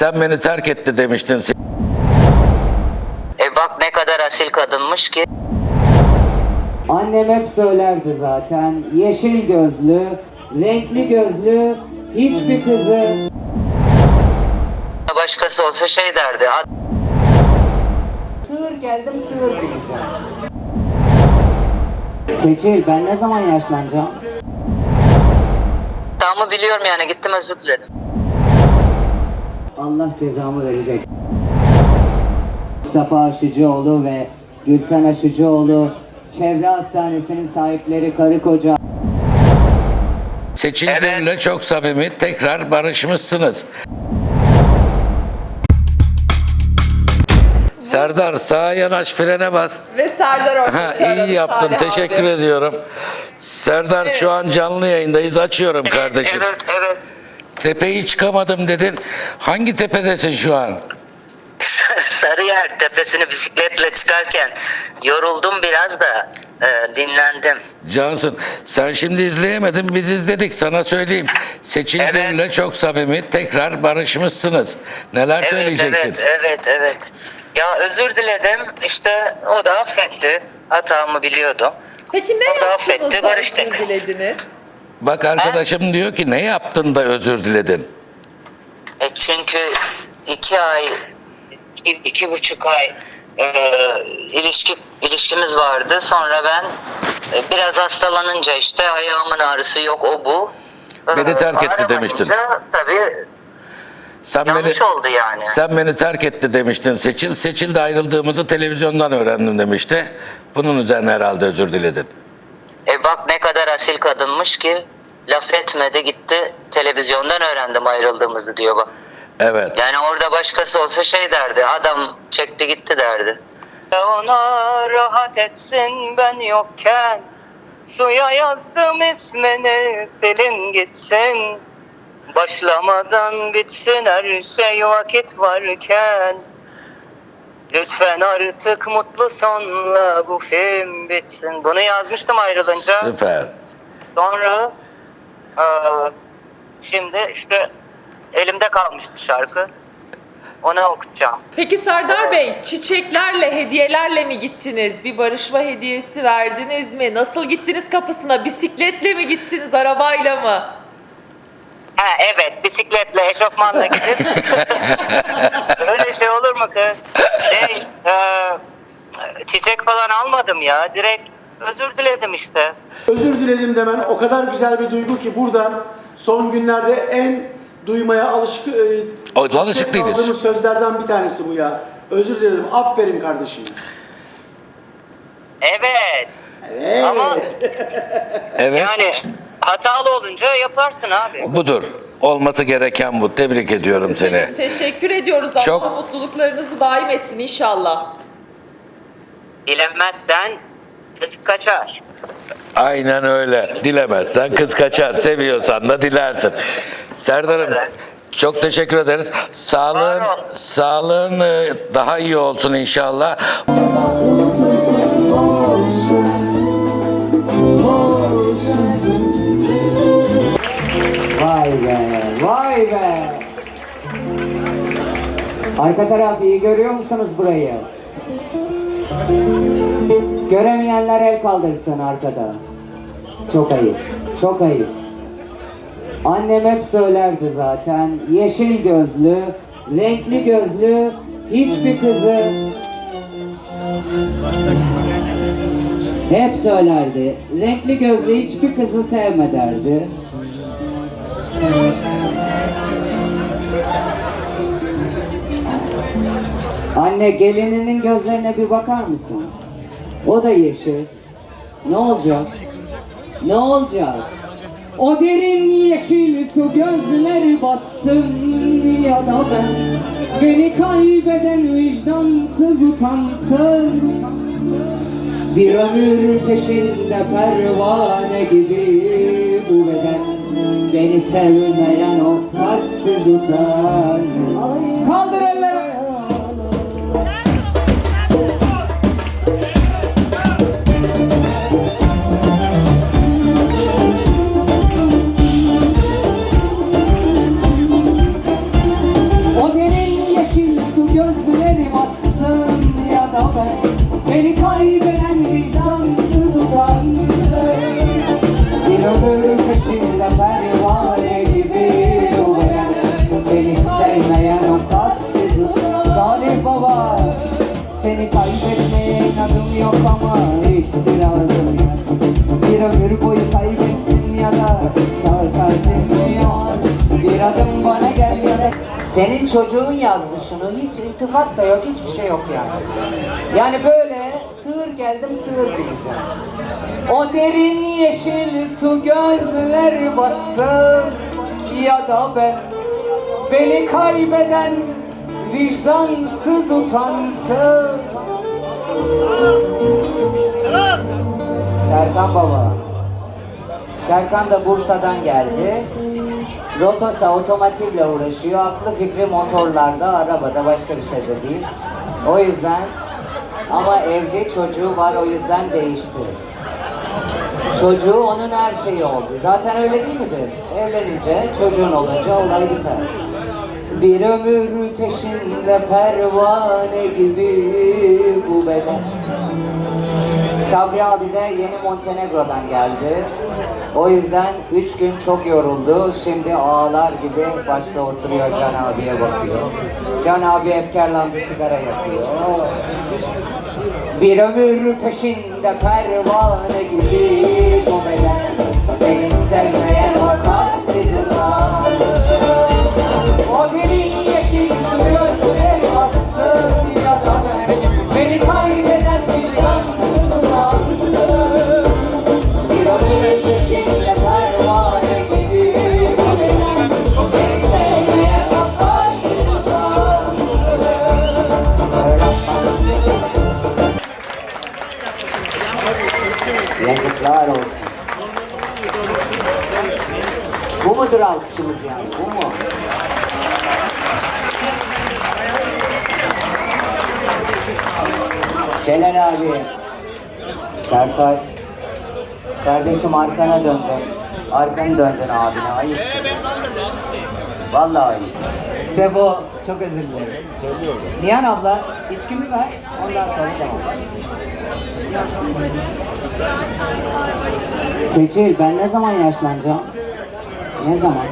Sen beni terk etti demiştin. E bak ne kadar asil kadınmış ki. Annem hep söylerdi zaten. Yeşil gözlü, renkli gözlü, hiçbir kızı Başkası olsa şey derdi. "Ha, Sığır geldim sığır diyeceğim. Seçil ben ne zaman yaşlanacağım? Tamamı biliyorum yani gittim özür diledim. Allah cezamı verecek. Mustafa Aşıcıoğlu ve Gülten Aşıcıoğlu Çevre Hastanesi'nin sahipleri karı koca. Seçil Evet. Gül'le çok samimi tekrar barışmışsınız. Serdar sağa yanaş frene bas. Ve Serdar aradı iyi yaptın Salih teşekkür abi. ediyorum. Serdar şu an canlı yayındayız açıyorum kardeşim. Evet evet. Tepeyi çıkamadım dedin. Hangi tepedesin şu an? Sarıyer tepesini bisikletle çıkarken yoruldum biraz da e, dinlendim. Cansın sen şimdi izleyemedin biz izledik sana söyleyeyim. Seçil Evet. Çok samimi tekrar barışmışsınız. Neler Evet söyleyeceksin? evet evet evet. Ya özür diledim işte o da affetti. Hatamı biliyordu. Peki ne O da affetti, barıştık. özür dilediniz? Bak arkadaşım diyor ki ne yaptın da özür diledin? E çünkü iki ay, iki, iki buçuk ay e, ilişki ilişkimiz vardı. Sonra ben e, biraz hastalanınca işte ayağımın ağrısı yok o bu. Beni terk etti demiştin. Tabii Sen yanlış beni oldu yani. sen beni terk etti demiştin. Seçil Seçil de ayrıldığımızı televizyondan öğrendim demişti. Bunun üzerine herhalde özür diledin. E bak ne kadar asil kadınmış ki laf etmedi gitti televizyondan öğrendim ayrıldığımızı diyor bak. Evet. Yani orada başkası olsa şey derdi adam çekti gitti derdi. Ona rahat etsin ben yokken Suya yazdım ismini silin gitsin Başlamadan bitsin her şey vakit varken Lütfen artık mutlu sonla bu film bitsin. Bunu yazmıştım ayrılınca. Süper. Sonra eee, şimdi işte elimde kalmıştı şarkı. Onu okutacağım. Peki Serdar Bey çiçeklerle, hediyelerle mi gittiniz? Bir barışma hediyesi verdiniz mi? Nasıl gittiniz kapısına? Bisikletle mi gittiniz, arabayla mı? Ha evet bisikletle eşofmanla gidip öyle şey olur mu kız? Şey eee, çiçek falan almadım ya direkt özür diledim işte. Özür diledim demen o kadar güzel bir duygu ki buradan son günlerde en duymaya alışık e, O- alışık değiliz. kaldığımız sözlerden bir tanesi bu ya. Özür dilerim. Aferin kardeşim. Evet Evet. ama Evet. yani hatalı olunca yaparsın abi. Budur. Olması gereken bu. Tebrik ediyorum seni. Teşekkür ediyoruz. Allah Çok- mutluluklarınızı daim etsin inşallah. Dilemezsen kız kaçar. Aynen öyle. Dilemezsen kız kaçar. Seviyorsan da dilersin. Serdar'ım Evet. çok teşekkür ederiz. Sağlığın, Var ol. sağlığın e, daha iyi olsun inşallah. Vay be. Arka taraf iyi görüyor musunuz burayı? Göremeyenler el kaldırsın arkada. Çok ayıp, çok ayıp. Annem hep söylerdi zaten. Yeşil gözlü, renkli gözlü, hiçbir kızı hep söylerdi. Renkli gözlü hiçbir kızı sevme derdi. Anne gelininin gözlerine bir bakar mısın? O da yeşil. Ne olacak? Ne olacak? O derin yeşil su gözleri batsın ya da ben Beni kaybeden vicdansız utansın Bir ömür peşinde pervane gibi bu beden Beni sevmeyen o kalpsiz utansın Kaldır sağ kalbim yok Bir adım bana gel ya da Senin çocuğun yazdı şunu. Hiç iltifat da yok hiçbir şey yok yani. Yani böyle sığır geldim sığır gideceğim O derin yeşil su gözleri batsın ya da ben. Beni kaybeden vicdansız utansın. Serkan Baba Serkan da Bursa'dan geldi. Rotosa otomotivle uğraşıyor. Aklı fikri motorlarda, arabada başka bir şey de değil. O yüzden ama evli çocuğu var o yüzden değişti. Çocuğu onun her şeyi oldu. Zaten öyle değil midir? Evlenince, çocuğun olunca olay biter. Bir ömür peşinde pervane gibi bu beden. Sabri abi de yeni Montenegro'dan geldi. O yüzden üç gün çok yoruldu. Şimdi ağlar gibi başta oturuyor Can abiye bakıyor. Can abi efkarlandı sigara yakıyor. Bir ömür peşinde pervane gibi bu beden Beni sevmeye bakarsız Yazıklar olsun. Bu mudur alkışımız yani? Bu mu? Celal abi, Sertaç, kardeşim arkana döndün. Arkanı döndün abine, ayıptır. Vallahi ayıp. Sebo, çok özür dilerim. Nihan abla, içkimi ver, ondan sonra tamam. Seçil, ben ne zaman yaşlanacağım? Ne zaman?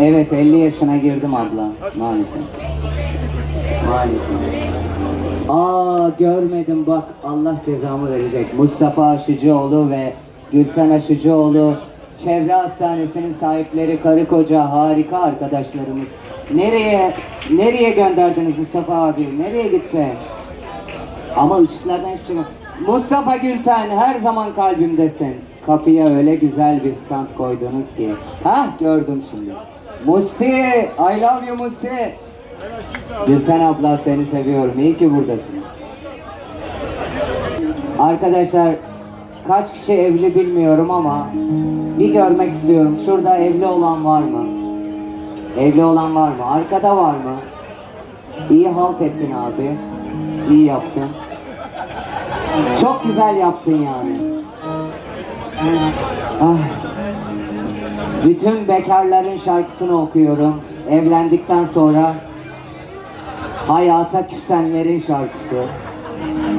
Evet, 50 yaşına girdim abla, maalesef. Maalesef. Aa görmedim bak Allah cezamı verecek. Mustafa Aşıcıoğlu ve Gülten Aşıcıoğlu Çevre Hastanesi'nin sahipleri karı koca harika arkadaşlarımız. Nereye nereye gönderdiniz Mustafa abi? Nereye gitti? Ama ışıklardan hiçbir şey yok. Mustafa Gülten her zaman kalbimdesin. Kapıya öyle güzel bir stand koydunuz ki. Hah gördüm şimdi. Musti, I love you Musti. Gülten abla seni seviyorum. İyi ki buradasınız. Arkadaşlar kaç kişi evli bilmiyorum ama bir görmek istiyorum. Şurada evli olan var mı? Evli olan var mı? Arkada var mı? İyi halt ettin abi. İyi yaptın. Çok güzel yaptın yani. Ah. Bütün bekarların şarkısını okuyorum. Evlendikten sonra hayata küsenlerin şarkısı.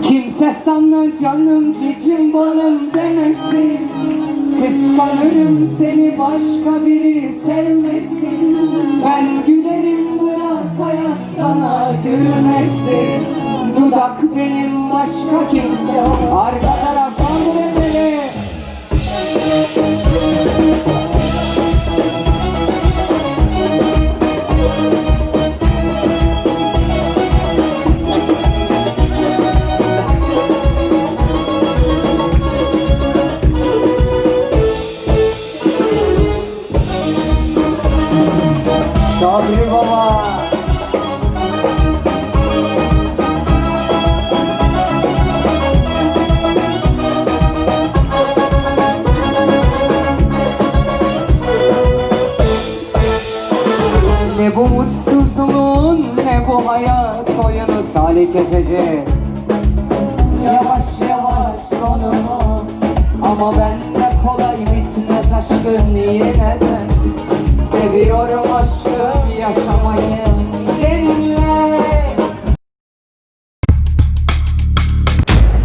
Kimse sana canım cicim balım demesin Kıskanırım seni başka biri sevmesin. Ben gülerim bırak hayat sana gülmesin Dudak benim başka kimse Arka Sabri Baba. Ne bu mutsuzluğun ne bu hayat oyunu Salih Keçeci Yavaş yavaş sonunu ama ben de kolay bitmez Seviyorum aşkım yaşamayı. Seninle